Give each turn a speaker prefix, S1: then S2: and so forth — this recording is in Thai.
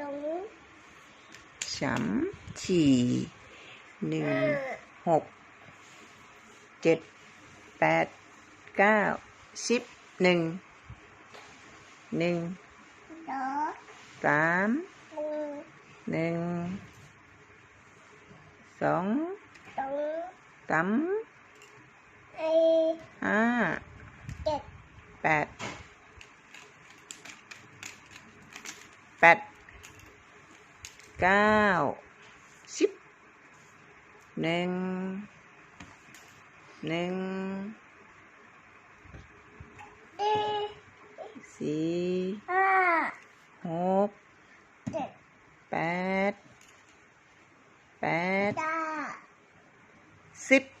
S1: ตรง
S2: สามสี่หนึ่ง
S1: ห้า
S2: หกเจ็ดแปดเก้าสิบหนึ่งหนึ่ง
S1: สอง
S2: สาม
S1: หนึ่ง
S2: หนึ่งสอง
S1: สอง
S2: สาม
S1: สี่
S2: ห้า
S1: เจ็ด
S2: แปดแปด เก้าสิบหนึ่งหนึ่ง
S1: สี่
S2: สี่
S1: ห้า
S2: หก
S1: เจ็ด
S2: แปดแปด
S1: เก้า
S2: สิบ
S1: ดุ